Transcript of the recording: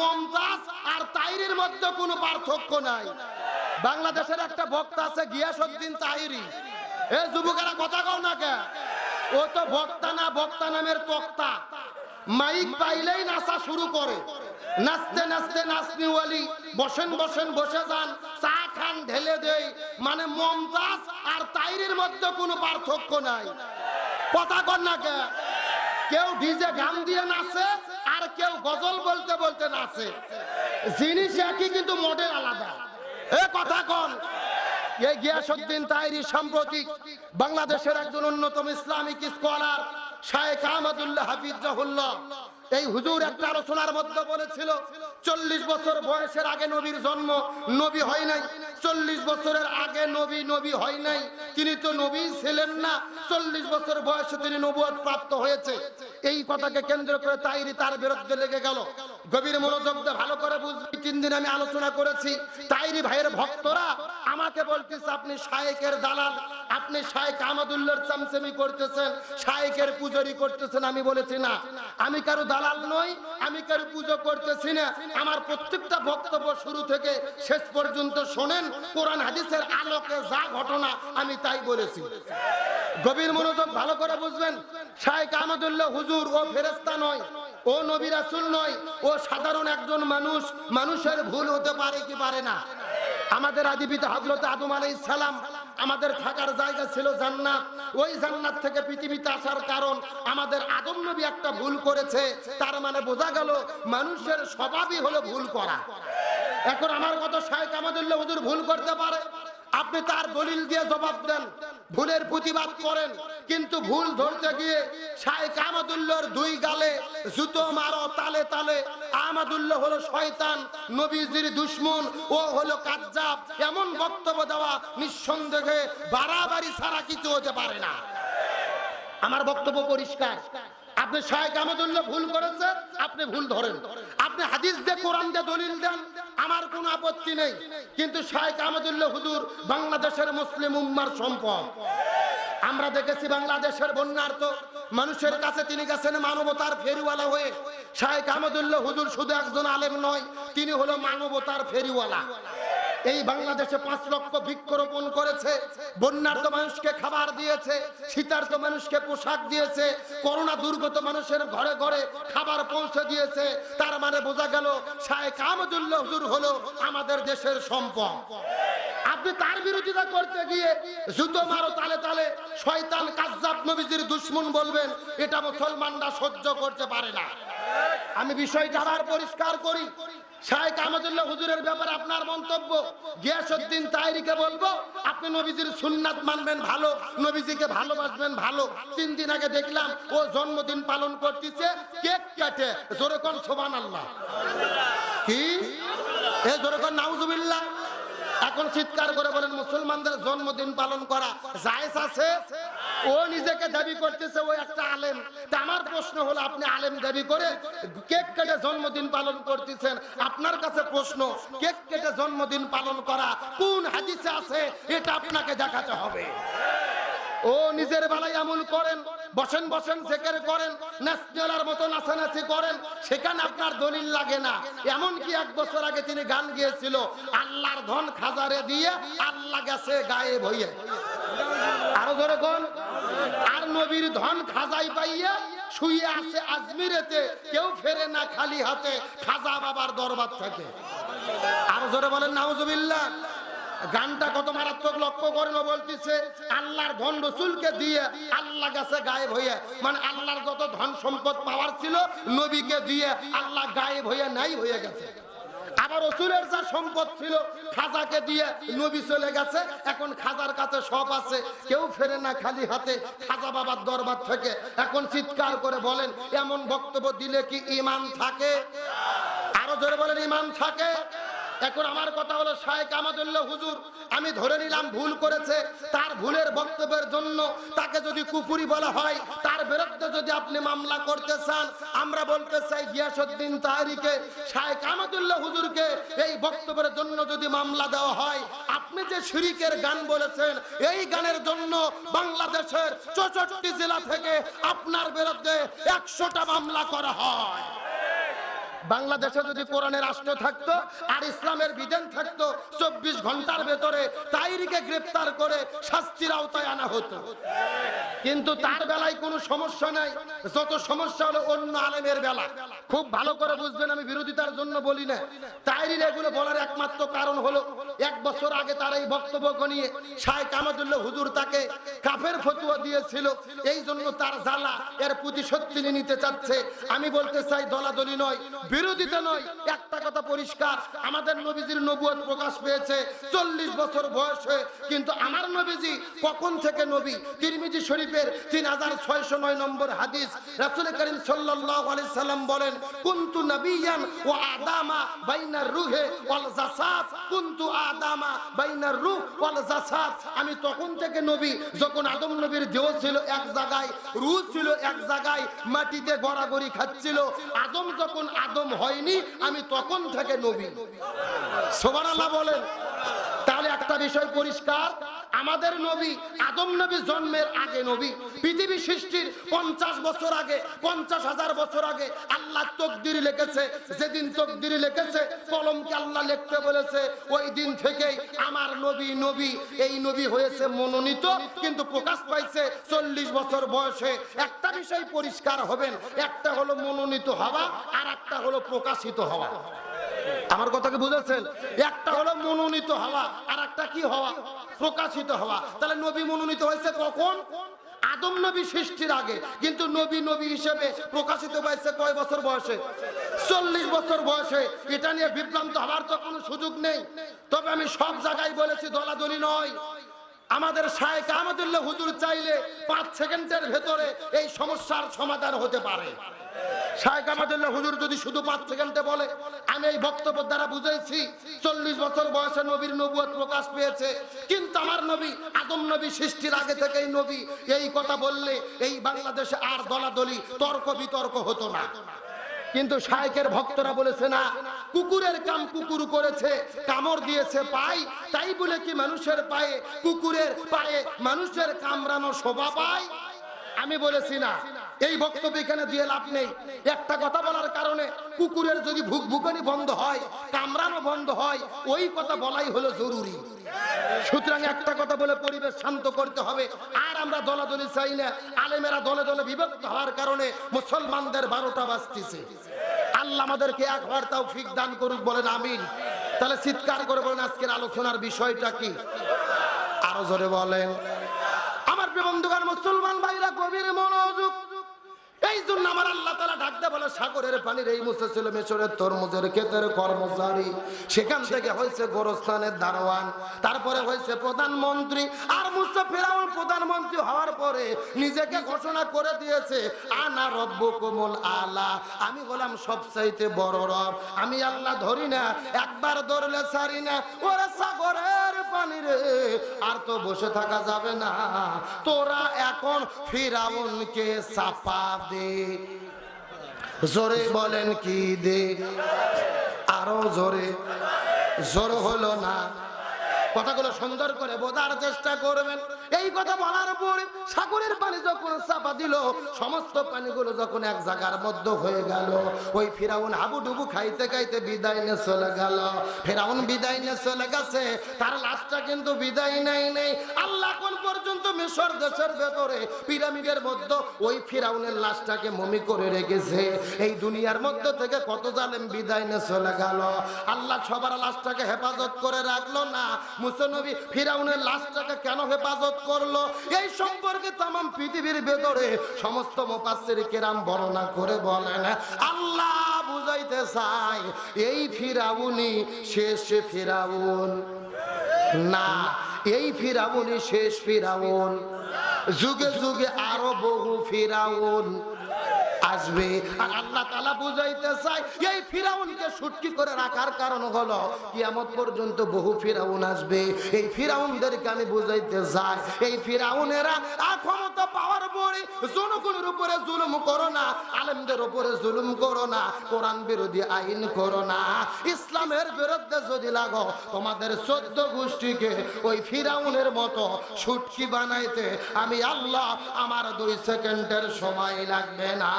মমতাজ আর তাইরির মধ্যে কোনো পার্থক্য নাই। বাংলাদেশের একটা বক্তা আছে এ যুবকেরা কথা কও না কে? ও তো বক্তা না বক্তা নামের তক্তা। মাইক পাইলেই নাচা শুরু করে। নাচতে নাচতে বসেন বসেন, বসে যান, চা খান, ঢেলে দেই। মানে মমতাজ আর তাইরির মধ্যে কোনো পার্থক্য নাই। কথা কর না কে? কেউ ডিজে গান দিয়ে নাচে কেউ গজল বলতে বলতে নাচে জিনিস একই কিন্তু মডেল আলাদা। এ কথা কন। এই গিয়াসউদ্দিন তাইরি সাম্প্রতিক বাংলাদেশের একজন অন্যতম ইসলামিক স্কলার, শায়েখ আহমদুল্লাহ হাফিজাহুল্লাহ। এই হুজুর একটা আলোচনার মধ্যে বলেছিল, চল্লিশ বছর বয়সের আগে নবীর জন্ম, নবী হয় নাই। চল্লিশ বছরের আগে নবী নবী হয় নাই। তিনি তো নবী ছিলেন না। চল্লিশ বছর বয়সে তিনি নবুয়ত প্রাপ্ত হয়েছে। এই কথাকে কেন্দ্র করে তাইরি তার বিরুদ্ধে লেগে গেল। গভীর মনোযোগ ভালো করে বুঝবি। তিন দিন আমি আলোচনা করেছি। তাইরি ভাইয়ের ভক্তরা আমাকে বলতেছে, আপনি শায়েকের দালাল, আপনি শায়েক আহমদুল্লাহর চামচামি করতেছেন, শায়েকের পুজোরি করতেছেন। আমি বলেছি, না, আমি কারও দালাল নই, আমি কারও পুজো করতেছি না। আমার প্রত্যেকটা বক্তব্য শুরু থেকে শেষ পর্যন্ত শোনেন। কোরআন, হাদিসের আলোকে যা ঘটনা, আমি তাই বলেছি। গভীর মনোযোগ ভালো করে বুঝবেন, শায়েক আহমদুল্লাহ হুজুর ও ফেরেস্তা নয়। ও নবী রাসূল নয়, ও সাধারণ একজন মানুষ, মানুষের ভুল হতে পারে কি পারে না। আমাদের আদি পিতা হযরত আদম আলাইহিস সালাম আমাদের থাকার জায়গা ছিল জান্নাত। ওই জান্নাত থেকে পৃথিবীতে আসার কারণ আমাদের আদম নবী একটা ভুল করেছে, তার মানে বোঝা গেল মানুষের স্বভাবই হলো ভুল করা। এখন আমার কথা শায়েক আমাদুল্লাহ হুজুর ভুল করতে পারে, আপনি তার দলিল দিয়ে জবাব দেন। ভুলের প্রতিবাদ করেন। কিন্তু ভুল ধরতে গিয়ে শায়েখ আহমদুল্লাহর দুই গালে জুতো মারো তালে তালে। আহমদুল্লাহ হলো শয়তান, নবীজির দুশ্মন, ও হলো কাজ্জাব। এমন বক্তব্য দেওয়া নিঃসন্দেহে বাড়াবাড়ি ছাড়া কিছু হতে পারে না। আমার বক্তব্য পরিষ্কার। আপনি শায়েক আহমদুল্লাহ ভুল করেছে আপনি ভুল ধরেন। আপনি হাদিস দিয়ে, কোরআন দিয়ে দলিল দেন, আমার কোনো আপত্তি নেই। কিন্তু শায়েক আহমদুল্লাহ হুজুর বাংলাদেশের মুসলিম উম্মার সম্পদ। আমরা দেখেছি বাংলাদেশের বন্যার্থ, মানুষের কাছে তিনি গেছেন মানবতার ফেরিওয়ালা হয়ে। শায়েক আহমদুল্লাহ হুজুর শুধু একজন আলেম নয়, তিনি হলো মানবতার ফেরিওয়ালা। এই বাংলাদেশে পাঁচ লক্ষ বৃক্ষরোপণ করেছে বন্যার্থ মানুষকে খাবার দিয়েছে শীতার্থ মানুষকে পোশাক দিয়েছে, করোনা দুর্গত মানুষের ঘরে ঘরে খাবার পৌঁছে দিয়েছে। তার মানে বোঝা গেল শায়েখ আহমদুল্লাহ হুজুর হলো আমাদের দেশের সম্পদ। আপনি তার বিরোধিতা করতে গিয়ে জুতো মারো তালে তালে শয়তান কাজ্জাব নবীজির দুশ্মন বলবেন, এটা মুসলমানরা সহ্য করতে পারে না। আমি বিষয়টা আবার পরিষ্কার করি। শাহেখ আহমদুল্লাহ হুজুরের ব্যাপারে আপনার মন্তব্য। গিয়াসুদ্দিন তাইরিকে বলব, আপনি নবীজির সুন্নাত মানবেন ভালো, নবীজিকে ভালোবাসবেন ভালো। তিন দিন আগে দেখলাম ও জন্মদিন পালন করতেছে, কেক কাটে। জোরে কোন সোবান আল্লাহ কি? এ জোরে কোন, নাউজুবিল্লাহ। এখন চিৎকার করে বলেন, মুসলমানদের জন্মদিন পালন করা জায়েজ আছে? ও নিজেকে দাবি করতেছে, ও একটা আলেম। আমার প্রশ্ন হলো, আপনি আলেম দাবি করে কেক কেটে জন্মদিন পালন করতেছেন? আপনার কাছে প্রশ্ন, কেক কেটে জন্মদিন পালন করা কোন হাদিসে আছে? এটা আপনাকে দেখাতে হবে। ও নিজের বেলায় আমল করেন, বসেন বসেন, জেকের করেন ন্যাশনালার মতো নাচানাচি করেন, সেখানে আপনার দলিল লাগে না। এমন কি এক বছর আগে তিনি গান গিয়েছিল, আল্লাহর ধন খাজারে দিয়ে আল্লাহ গেছে গায়ে ভইয়ে আরও ধরে কোন? আর নবীর ধন খাজাই পাইয়া শুয়ে আছে আজমিরেতে, কেউ ফেরে না খালি হাতে খাজা বাবার দরবার থেকে। আরও জোরে বলেন, নাউজুবিল্লাহ। গানটা কত মারাত্মক লক্ষ্য করেন বলতেছে, আল্লাহর ধন রসুলকে দিয়ে আল্লাহ গেছে গায়েব হয়ে মানে আল্লাহর যত ধন সম্পদ পাওয়ার ছিল, নবীকে দিয়ে আল্লাহ গায়েব হয়ে নাই হয়ে গেছে। আবার রসুলের যা সম্পদ ছিল, খাজাকে দিয়ে নবী চলে গেছে, এখন খাজার কাছে সব আছে, কেউ ফেরে না খালি হাতে, খাজা বাবার দরবার থেকে এখন চিৎকার করে বলেন, এমন বক্তব্য দিলে কি ইমান থাকে? আরও জোরে বলেন ইমান থাকে? এখন আমার কথা হলো, শায়েক আমাদুল্লাহ হুজুর, আমি ধরে নিলাম ভুল করেছে। তার ভুলের বক্তব্যের জন্য তাকে যদি কুকুরি বলা হয়, তার বিরুদ্ধে যদি আপনি মামলা করতে চান, আমরা বলতে চাই গিয়াসউদ্দিন তাহারিকে, শায়েক আমাদুল্লাহ হুজুরকে এই বক্তব্যের জন্য যদি মামলা দেওয়া হয়, আপনি যে শিরিকের গান বলেছেন, এই গানের জন্য বাংলাদেশের চৌষট্টি জেলা থেকে আপনার বিরুদ্ধে একশোটা মামলা করা হয়। বাংলাদেশে যদি কোরআনের রাষ্ট্র থাকতো আর ইসলামের বিধান থাকতো, চব্বিশ ঘণ্টার ভেতরে তাইরিকে গ্রেপ্তার করে শাস্তির আওতায় আনা হতো। কিন্তু তার বেলায় কোনো সমস্যা নাই। যত সমস্যা হলো অন্য আলেমের বেলা। খুব ভালো করে বুঝবেন, আমি বিরোধিতার জন্য বলি না। তাইরির এগুলো বলার একমাত্র কারণ হলো, এক বছর আগে তার এই বক্তব্য নিয়ে শাহেখ আহমদুল্লাহ হুজুর তাকে কাফের ফতুয়া দিয়েছিল। এই জন্য তার জ্বালা এর প্রতিশোধ তিনি নিতে চাচ্ছে। আমি বলতে চাই, দলাদলি নয় বিরোধিতা নয়, একটা কথা পরিষ্কার, আমাদের নবীজির নবুয়ত প্রকাশ পেয়েছে চল্লিশ বছর বয়সে কিন্তু আমার নবীজি কখন থেকে নবী? তিরমিজি শরীফের তিন হাজার ছয়শো নয় নম্বর হাদিস রাসুল করিম আলাইহি সাল্লাম বলেন, কুনতু নবিয়ান ও আদামা বাইনার রুহে ওয়াল জাসাদ, কুনতু আদামা বাইনার রূহ ওয়াল জাসাদ। আমি তখন থেকে নবী, যখন আদম নবীর দেহ ছিল এক জায়গায়, রূহ ছিল এক জায়গায়, মাটিতে গড়াগড়ি খাচ্ছিল, আদম যখন আদম হয়নি, আমি তখন থেকে নবী। সুবহানাল্লাহ বলেন। তাহলে একটা বিষয় পরিষ্কার, আমাদের নবী আদম নবী জন্মের আগে নবী, পৃথিবী সৃষ্টির পঞ্চাশ বছর আগে, পঞ্চাশ হাজার বছর আগে আল্লাহ তকদির লিখেছে, যেদিন তকদির লিখেছে, কলমকে আল্লাহ লিখতে বলেছে, ওই দিন থেকেই আমার নবী নবী, এই নবী হয়েছে মনোনীত, কিন্তু প্রকাশ পাইছে চল্লিশ বছর বয়সে একটা বিষয় পরিষ্কার হবেন। একটা হলো মনোনীত হওয়া, আর একটা হলো প্রকাশিত হওয়া। আমার কথাকে বুঝেছেন? একটা হলো মনোনীত হওয়া, আর একটা কি হওয়া? প্রকাশিত হওয়া। তাহলে নবী মনোনীত হয়েছে কখন? আদম নবী সৃষ্টির আগে। কিন্তু নবী নবী হিসেবে প্রকাশিত হয়েছে কয় বছর বয়সে? চল্লিশ বছর বয়সে। এটা নিয়ে বিভ্রান্ত হওয়ার তো কোনো সুযোগ নেই। তবে আমি সব জায়গায় বলেছি, দলাদলি নয়। আমাদের শায়েখ আহমদুল্লাহ হুজুর চাইলে পাঁচ সেকেন্ডের ভেতরে এই সমস্যার সমাধান হতে পারে। শায়েখ আহমদুল্লাহ হুজুর যদি শুধু পাঁচ সেকেন্ডে বলে, আমি এই বক্তব্য দ্বারা বুঝাইছি, চল্লিশ বছর বয়সে নবীর নবুয়ত প্রকাশ পেয়েছে, কিন্তু আমার নবী, আদম নবী সৃষ্টির আগে থেকেই নবী, এই কথা বললে এই বাংলাদেশে আর দলাদলি, তর্ক বিতর্ক হতো না। কিন্তু শায়কের ভক্তরা বলেছে, না, কুকুরের কাম কুকুর করেছে, কামড় দিয়েছে পাই তাই বলে কি মানুষের পায়ে, কুকুরের পায়ে মানুষের কামড়ানো শোভা পায়? আমি বলেছি, না। এই বক্তব্য এখানে দিয়ে লাভ নেই। একটা কথা বলার কারণে কুকুরের যদি ভুক ভুকানি বন্ধ হয়, কামড়ানো বন্ধ হয়, ওই কথা বলাই হলো জরুরি। সুতরাং একটা কথা বলে পরিবেশ শান্ত করতে হবে। আর আমরা দলাদলি চাই না। আলেমেরা দলে দলে বিভক্ত হওয়ার কারণে মুসলমানদের বারোটা বাজতেছে। আল্লাহ আমাদেরকে এক হওয়ার তাও ফিক দান করুক বলেন, আমিন। তাহলে চিৎকার করে বলেন, আজকের আলোচনার বিষয়টা কি? আরও জোরে বলেন। আমার প্রিয় বন্ধুগণ, মুসলমান ভাইরা, গভীর মনোযোগ জন্য আমার আল্লাহ তালা ডাকতে বলে, সাগরের পানির এই মুছে ছিল মেশরের তরমুজের ক্ষেতের কর্মচারী। সেখান থেকে হয়েছে গোরস্থানের দারোয়ান, তারপরে হয়েছে প্রধানমন্ত্রী। আর মুসা ফেরাউন প্রধানমন্ত্রী হওয়ার পরে নিজেকে ঘোষণা করে দিয়েছে, আনা রব্ব কোমল আলা। আমি বললাম সবচাইতে বড় রব। আমি আল্লাহ ধরি না, একবার ধরলে ছাড়ি না। ওরে সাগরের পানি রে, আর তো বসে থাকা যাবে না। তোরা এখন ফিরাউনকে চাপা দে। জোরে বলেন কি দে? আরও জোরে। জোর হলো না। কথাগুলো সুন্দর করে বোঝার চেষ্টা করবেন। এই কথা বলার পরে সাগরের পানি যখন চাপা দিল, সমস্ত পানিগুলো যখন এক জায়গার মধ্যে হয়ে গেল, ওই ফিরাউন হাবুডুবু খাইতে খাইতে বিদায় নিয়ে চলে গেল। ফিরাউন বিদায় নিয়ে চলে গেছে, তার লাশটা কিন্তু বিদায় নেই নেই। আল্লাহ কোন পর্যন্ত মিশর দেশের ভেতরে, পিরামিডের মধ্যে ওই ফিরাউনের লাশটাকে মমি করে রেখেছে। এই দুনিয়ার মধ্যে থেকে কত জালেম বিদায় নিয়ে চলে গেল। আল্লাহ সবার লাশটাকে হেফাজত করে রাখল না মুসনবী ফিরাউনের লাশটাকে কেন হেফাজত করল? এই সম্পর্কে তাম পৃথিবীর ভেতরে সমস্ত মোপাসের কেরাম বর্ণনা করে বলেন, আল্লাহ বুঝাইতে চাই, এই ফিরাউনি শেষ ফিরাউন। না, এই ফিরাউনি শেষ ফিরাউন। যুগে যুগে আরও বহু ফিরাউন। আসবে। আর আল্লাহ তালা বুঝাইতে চাই এই ফিরাউনকে সুটকি করে রাখার কারণ হলো, কিয়ামত পর্যন্ত বহু ফিরাউন আসবে। এই ফিরাউনদেরকে আমি বুঝাইতে চাই, এই ফিরাউনেরা আর ক্ষমতা পরে জনগণের উপরে জুলুম করো না, আলেমদের উপরে জুলুম করো না, কোরআন বিরোধী আইন করো না। ইসলামের বিরুদ্ধে যদি লাগো, তোমাদের চোদ্দ গোষ্ঠীকে ওই ফিরাউনের মতো সুটকি বানাইতে আমি আল্লাহ, আমার দুই সেকেন্ডের সময় লাগবে না।